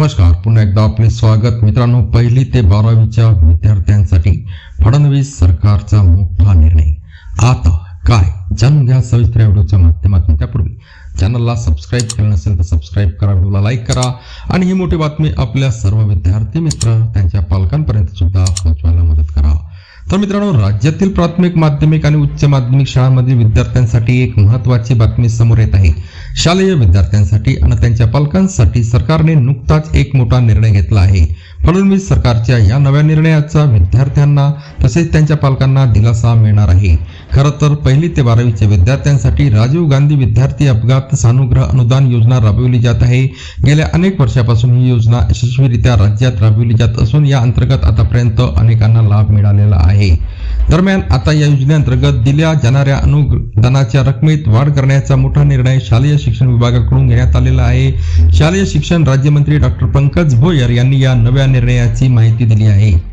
नमस्कार. पुन्हा एकदा आपले स्वागत. मित्रांनो पहिली ते बारावीच्या विद्यार्थ्यांसाठी फडणवीस सरकारचा मोठा निर्णय. आता काय? जाणून घ्या सविस्तर व्हिडिओच्या माध्यमातून. त्यापूर्वी चॅनलला सबस्क्राईब केलं नसेल तर सबस्क्राईब करा व्हिडिओला लाईक करा. आणि ही मोठी बातमी आपल्या सर्व विद्यार्थी मित्र त्यांच्या पालकांपर्यंत सुद्धा पोहोचवायला मदत करा. तर मित्रांनो राज्यातील प्राथमिक माध्यमिक आणि उच्च माध्यमिक शाळांमधील विद्यार्थ्यांसाठी एक महत्त्वाची बातमी समोर येत आहे. शालेय विद्यार्थ्यांसाठी आणि त्यांच्या पालकांसाठी सरकारने नुकताच एक मोठा निर्णय घेतला आहे. फडणवीस सरकारच्या या नव्या निर्णयाचा विद्यार्थ्यांना तसेच त्यांच्या पालकांना दिलासा मिळणार आहे. खरं तर पहिली ते बारावीच्या विद्यार्थ्यांसाठी राजीव गांधी विद्यार्थी अपघात सानुग्रह अनुदान योजना राबविली जात आहे. गेल्या अनेक वर्षापासून ही योजना यशस्वीरित्या राज्यात राबवली जात असून या अंतर्गत आतापर्यंत अनेकांना लाभ मिळालेला आहे. दरम्यान आता या योजनेअंतर्गत दिल्या जाणाऱ्या अनुदानाच्या रकमेत वाढ करण्याचा मोठा निर्णय शालेय शिक्षण विभागाकडून घेण्यात आलेला आहे. शालेय शिक्षण राज्यमंत्री डॉक्टर पंकज भोयर यांनी या नव्या निर्णयाची माहिती दिली आहे.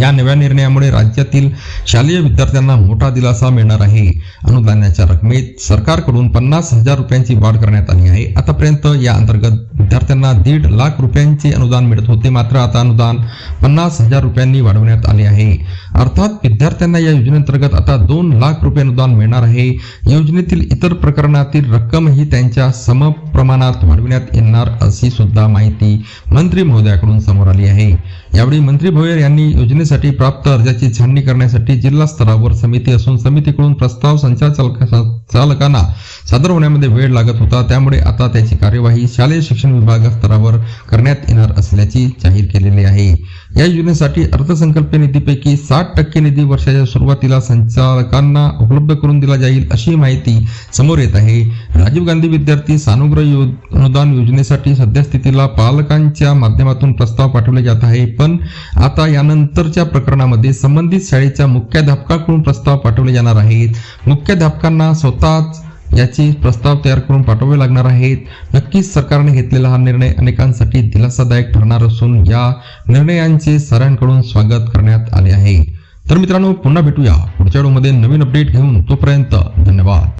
या नव्या निर्णयामुळे राज्यातील शालेय विद्यार्थ्यांना मोठा दिलासा मिळणार आहे. अनुदानाच्या रकमेत सरकारकडून पन्नास हजार रुपयांची वाढ करण्यात आली आहे. आतापर्यंत या अंतर्गत विद्यार्थ्यांना दीड लाख रुपयांचे अनुदान मिळत होते. मात्र आता अनुदान पन्नास हजार रुपयांनी वाढवण्यात आले आहे. अर्थात विद्यार्थ्यांना या योजनेअंतर्गत आता दोन लाख रुपये अनुदान मिळणार आहे. योजनेतील इतर प्रकरणातील रक्कमही त्यांच्या समप्रमाणात वाढविण्यात येणार अशी सुद्धा माहिती मंत्री महोदयाकडून समोर आली आहे. यावेळी मंत्री भोयर यांनी योजनेसाठी प्राप्त अर्जाची छाननी करण्यासाठी जिल्हा स्तरावर समिती असून समितीकडून प्रस्ताव संचालक चालकांना सादर होण्यामध्ये वेळ लागत होता. त्यामुळे आता त्याची कार्यवाही शालेय शिक्षण विभाग स्तरावर करण्यात येणार असल्याची जाहीर केलेली आहे. या योजनेसाठी अर्थसंकल्पीय निधीपैकी साठ टक्के निधी वर्षाच्या सुरुवातीला संचालकांना उपलब्ध करून दिला जाईल अशी माहिती समोर येत आहे. राजीव गांधी विद्यार्थी सानुग्रह अनुदान योजनेसाठी सद्यस्थितीला पालकांच्या माध्यमातून प्रस्ताव पाठवले जात आहे. पण आता यानंतरच्या प्रकरणामध्ये संबंधित शाळेच्या मुख्याध्यापकाकडून प्रस्ताव पाठवले जाणार आहेत. मुख्याध्यापकांना स्वतःच याची प्रस्ताव तयार करून पाठवावे लागणार आहेत. नक्कीच सरकारने घेतलेला हा निर्णय अनेकांसाठी दिलासादायक ठरणार असून या निर्णयांचे साऱ्यांकडून स्वागत करण्यात आले आहे. तर मित्रांनो पुन्हा भेटूया पुढच्या व्हिडिओमध्ये नवीन अपडेट घेऊन तोपर्यंत धन्यवाद.